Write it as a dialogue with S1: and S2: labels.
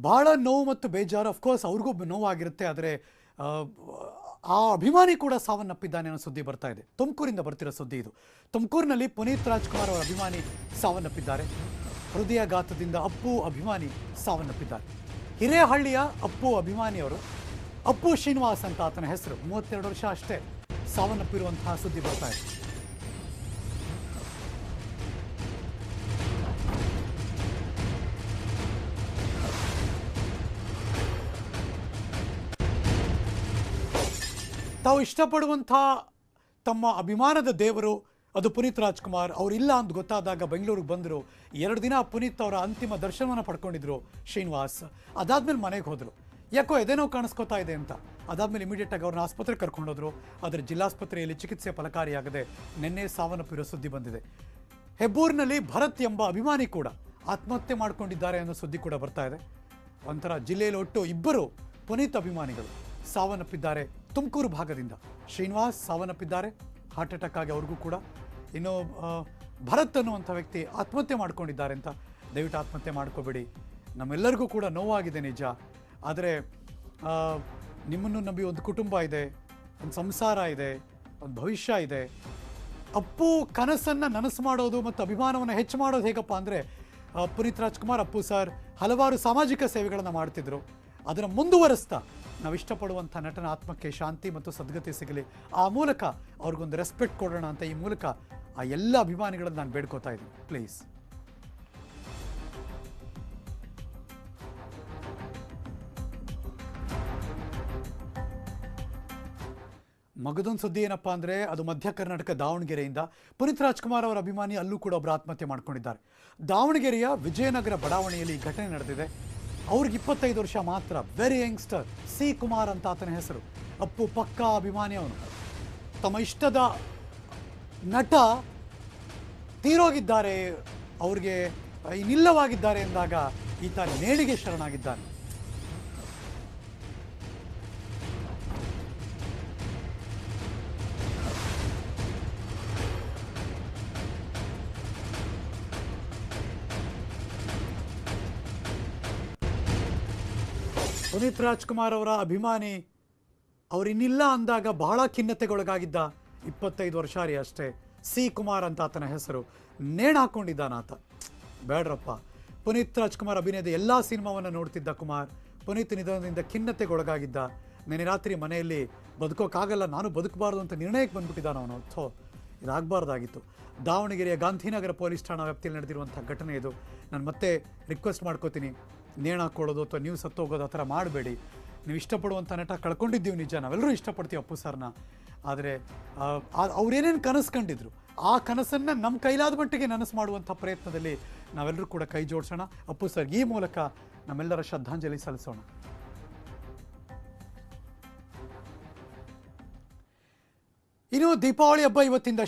S1: ಬಹಳ ನೋವು ಮತ್ತು ಬೇಜಾರು. ಅಫ್ಕೋರ್ಸ್ ಅವ್ರಿಗೂ ನೋವಾಗಿರುತ್ತೆ, ಆದರೆ, ಆ ಅಭಿಮಾನಿ ಕೂಡ ಸಾವನ್ನಪ್ಪಿದ್ದಾನೆ ಅನ್ನೋ ಸುದ್ದಿ ಬರ್ತಾ ಇದೆ. ತುಮಕೂರಿಂದ ಬರ್ತಿರೋ ಸುದ್ದಿ ಇದು. ತುಮಕೂರಿನಲ್ಲಿ ಪುನೀತ್ ರಾಜ್ಕುಮಾರ್ ಅವರ ಅಭಿಮಾನಿ ಸಾವನ್ನಪ್ಪಿದ್ದಾರೆ. ಹೃದಯಾಘಾತದಿಂದ ಅಪ್ಪು ಅಭಿಮಾನಿ ಸಾವನ್ನಪ್ಪಿದ್ದಾರೆ. ಹಿರೇಹಳ್ಳಿಯ ಅಪ್ಪು ಅಭಿಮಾನಿಯವರು ಅಪ್ಪು ಶ್ರೀನಿವಾಸ್ ಅಂತ ಆತನ ಹೆಸರು, ಮೂವತ್ತೆರಡು ವರ್ಷ ಅಷ್ಟೇ ಸಾವನ್ನಪ್ಪಿರುವಂತಹ ಸುದ್ದಿ ಬರ್ತಾ ಇದೆ. ತಾವು ಇಷ್ಟಪಡುವಂಥ ತಮ್ಮ ಅಭಿಮಾನದ ದೇವರು ಅದು ಪುನೀತ್ ರಾಜ್ಕುಮಾರ್. ಅವರಿಲ್ಲ ಅಂತ ಗೊತ್ತಾದಾಗ ಬೆಂಗಳೂರಿಗೆ ಬಂದರು. ಎರಡು ದಿನ ಪುನೀತ್ ಅವರ ಅಂತಿಮ ದರ್ಶನವನ್ನು ಪಡ್ಕೊಂಡಿದ್ರು ಶ್ರೀನಿವಾಸ್. ಅದಾದಮೇಲೆ ಮನೆಗೆ ಹೋದರು. ಯಾಕೋ ಎದೇನೋ ಕಾಣಿಸ್ಕೋತಾ ಇದೆ ಅಂತ. ಅದಾದಮೇಲೆ ಇಮಿಡಿಯೇಟಾಗಿ ಅವ್ರನ್ನ ಆಸ್ಪತ್ರೆಗೆ ಕರ್ಕೊಂಡೋದ್ರು ಆದರೆ ಜಿಲ್ಲಾಸ್ಪತ್ರೆಯಲ್ಲಿ ಚಿಕಿತ್ಸೆ ಫಲಕಾರಿಯಾಗದೆ ನಿನ್ನೆ ಸಾವನ್ನಪ್ಪಿರೋ ಸುದ್ದಿ ಬಂದಿದೆ. ಹೆಬ್ಬೂರಿನಲ್ಲಿ ಭರತ್ ಎಂಬ ಅಭಿಮಾನಿ ಕೂಡ ಆತ್ಮಹತ್ಯೆ ಮಾಡಿಕೊಂಡಿದ್ದಾರೆ ಅನ್ನೋ ಸುದ್ದಿ ಕೂಡ ಬರ್ತಾ ಇದೆ. ಒಂಥರ ಜಿಲ್ಲೆಯಲ್ಲಿ ಒಟ್ಟು ಇಬ್ಬರು ಪುನೀತ್ ಅಭಿಮಾನಿಗಳು ಸಾವನ್ನಪ್ಪಿದ್ದಾರೆ ತುಮಕೂರು ಭಾಗದಿಂದ ಶ್ರೀನಿವಾಸ್ ಸಾವನ್ನಪ್ಪಿದ್ದಾರೆ. ಹಾರ್ಟ್ ಅಟ್ಯಾಕ್ ಆಗಿ ಅವ್ರಿಗೂ ಕೂಡ. ಇನ್ನು ಭರತ್ ಅನ್ನುವಂಥ ವ್ಯಕ್ತಿ ಆತ್ಮಹತ್ಯೆ ಮಾಡ್ಕೊಂಡಿದ್ದಾರೆ ಅಂತ ದಯವಿಟ್ಟು ಆತ್ಮಹತ್ಯೆ ಮಾಡ್ಕೋಬೇಡಿ. ನಮ್ಮೆಲ್ಲರಿಗೂ ಕೂಡ ನೋವಾಗಿದೆ ನಿಜ. ಆದರೆ ನಿಮ್ಮನ್ನು ನಂಬಿ ಒಂದು ಕುಟುಂಬ ಇದೆ, ಒಂದು ಸಂಸಾರ ಇದೆ, ಒಂದು ಭವಿಷ್ಯ ಇದೆ. ಅಪ್ಪು ಕನಸನ್ನು ನನಸು ಮಾಡೋದು ಮತ್ತು ಅಭಿಮಾನವನ್ನು ಹೆಚ್ಚು ಮಾಡೋದು ಹೇಗಪ್ಪ ಅಂದರೆ ಪುನೀತ್ ರಾಜ್ಕುಮಾರ್, ಅಪ್ಪು ಸರ್ ಹಲವಾರು ಸಾಮಾಜಿಕ ಸೇವೆಗಳನ್ನು ಮಾಡ್ತಿದ್ರು. ಅದನ್ನು ಮುಂದುವರಿಸ್ತಾ ನಾವು ಇಷ್ಟಪಡುವಂಥ ನಟನ ಆತ್ಮಕ್ಕೆ ಶಾಂತಿ ಮತ್ತು ಸದ್ಗತಿ ಸಿಗಲಿ. ಆ ಮೂಲಕ ಅವ್ರಿಗೊಂದು ರೆಸ್ಪೆಕ್ಟ್ ಕೊಡೋಣ ಅಂತ ಈ ಮೂಲಕ ಆ ಎಲ್ಲ ಅಭಿಮಾನಿಗಳನ್ನು ನಾನು ಬೇಡ್ಕೋತಾ ಇದ್ದೀನಿ. ಪ್ಲೀಸ್ ಮಗದೊಂದು ಸುದ್ದಿ ಏನಪ್ಪಾ ಅಂದರೆ, ಅದು ಮಧ್ಯ ಕರ್ನಾಟಕ ದಾವಣಗೆರೆಯಿಂದ ಪುನೀತ್ ರಾಜ್ಕುಮಾರ್ ಅವರ ಅಭಿಮಾನಿ ಅಲ್ಲೂ ಕೂಡ ಒಬ್ಬರು ಆತ್ಮಹತ್ಯೆ ಮಾಡ್ಕೊಂಡಿದ್ದಾರೆ. ದಾವಣಗೆರೆಯ ವಿಜಯನಗರ ಬಡಾವಣೆಯಲ್ಲಿ ಈ ಘಟನೆ ನಡೆದಿದೆ. ಅವ್ರಿಗೆ ಇಪ್ಪತ್ತೈದು ವರ್ಷ ಮಾತ್ರ. Very youngster C. ಕುಮಾರ್ ಅಂತ ಆತನ ಹೆಸರು. ಅಪ್ಪು, ಪಕ್ಕಾ ಅಭಿಮಾನಿ ಅವನು. ತಮ್ಮ ಇಷ್ಟದ ನಟ ತೀರೋಗಿದ್ದಾರೆ. ಅವ್ರಿಗೆ ಇನ್ನಿಲ್ಲವಾಗಿದ್ದಾರೆ ಎಂದಾಗ ಈತ ನೇಳಿಗೆ ಶರಣಾಗಿದ್ದಾನೆ. ಪುನೀತ್ ರಾಜ್ಕುಮಾರ್ ಅವರ ಅಭಿಮಾನಿ ಅವರಿನ್ನಿಲ್ಲ ಅಂದಾಗ ಬಹಳ ಖಿನ್ನತೆಗೊಳಗಾಗಿದ್ದ ಇಪ್ಪತ್ತೈದು ವರ್ಷಾರಿ ಅಷ್ಟೇ. ಸಿ ಕುಮಾರ್ ಅಂತ ಆತನ ಹೆಸರು. ನೇಣು ಹಾಕೊಂಡಿದ್ದಾನ ಆತ. ಬೇಡ್ರಪ್ಪ. ಪುನೀತ್ ರಾಜ್ಕುಮಾರ್ ಅಭಿನಯದ ಎಲ್ಲ ಸಿನಿಮಾವನ್ನು ನೋಡ್ತಿದ್ದ ಕುಮಾರ್. ಪುನೀತ್ ನಿಧನದಿಂದ ಖಿನ್ನತೆಗೊಳಗಾಗಿದ್ದ. ನೆನೆ ರಾತ್ರಿ ಮನೆಯಲ್ಲಿ ಬದುಕೋಕ್ಕಾಗಲ್ಲ ನಾನು ಬದುಕಬಾರ್ದು ಅಂತ ನಿರ್ಣಯಕ್ಕೆ ಬಂದ್ಬಿಟ್ಟಿದ್ದಾನ ಅವನು. ಥೋ. ಇದಾಗಬಾರ್ದಾಗಿತ್ತು. ದಾವಣಗೆರೆಯ ಗಾಂಧಿನಗರ ಪೊಲೀಸ್ ಠಾಣಾ ವ್ಯಾಪ್ತಿಯಲ್ಲಿ ನಡೆದಿರುವಂಥ ಘಟನೆ ಇದು. ನಾನು ಮತ್ತೆ ರಿಕ್ವೆಸ್ಟ್ ಮಾಡ್ಕೋತೀನಿ. ನೇಣ ಹಾಕ್ಕೊಳ್ಳೋದು ಅಥವಾ ನೀವು ಸತ್ತೋಗೋದು ಆ ಥರ ಮಾಡಬೇಡಿ. ನೀವು ಇಷ್ಟಪಡುವಂಥ ನಟ ಕಳ್ಕೊಂಡಿದ್ದೀವಿ ನಿಜ. ನಾವೆಲ್ಲರೂ ಇಷ್ಟಪಡ್ತೀವಿ ಅಪ್ಪು ಸರ್ನ. ಆದರೆ ಅವ್ರೇನೇನು ಕನಸು ಕಂಡಿದ್ರು? ಆ ಕನಸನ್ನು ನಮ್ಮ ಕೈಲಾದ ಮಟ್ಟಿಗೆ ನನಸು ಮಾಡುವಂಥ ಪ್ರಯತ್ನದಲ್ಲಿ ನಾವೆಲ್ಲರೂ ಕೂಡ ಕೈ ಜೋಡಿಸೋಣ. ಅಪ್ಪು ಸರ್, ಈ ಮೂಲಕ ನಮ್ಮೆಲ್ಲರ ಶ್ರದ್ಧಾಂಜಲಿ ಸಲ್ಲಿಸೋಣ. ಇನ್ನು ದೀಪಾವಳಿ ಹಬ್ಬ ಇವತ್ತಿಂದ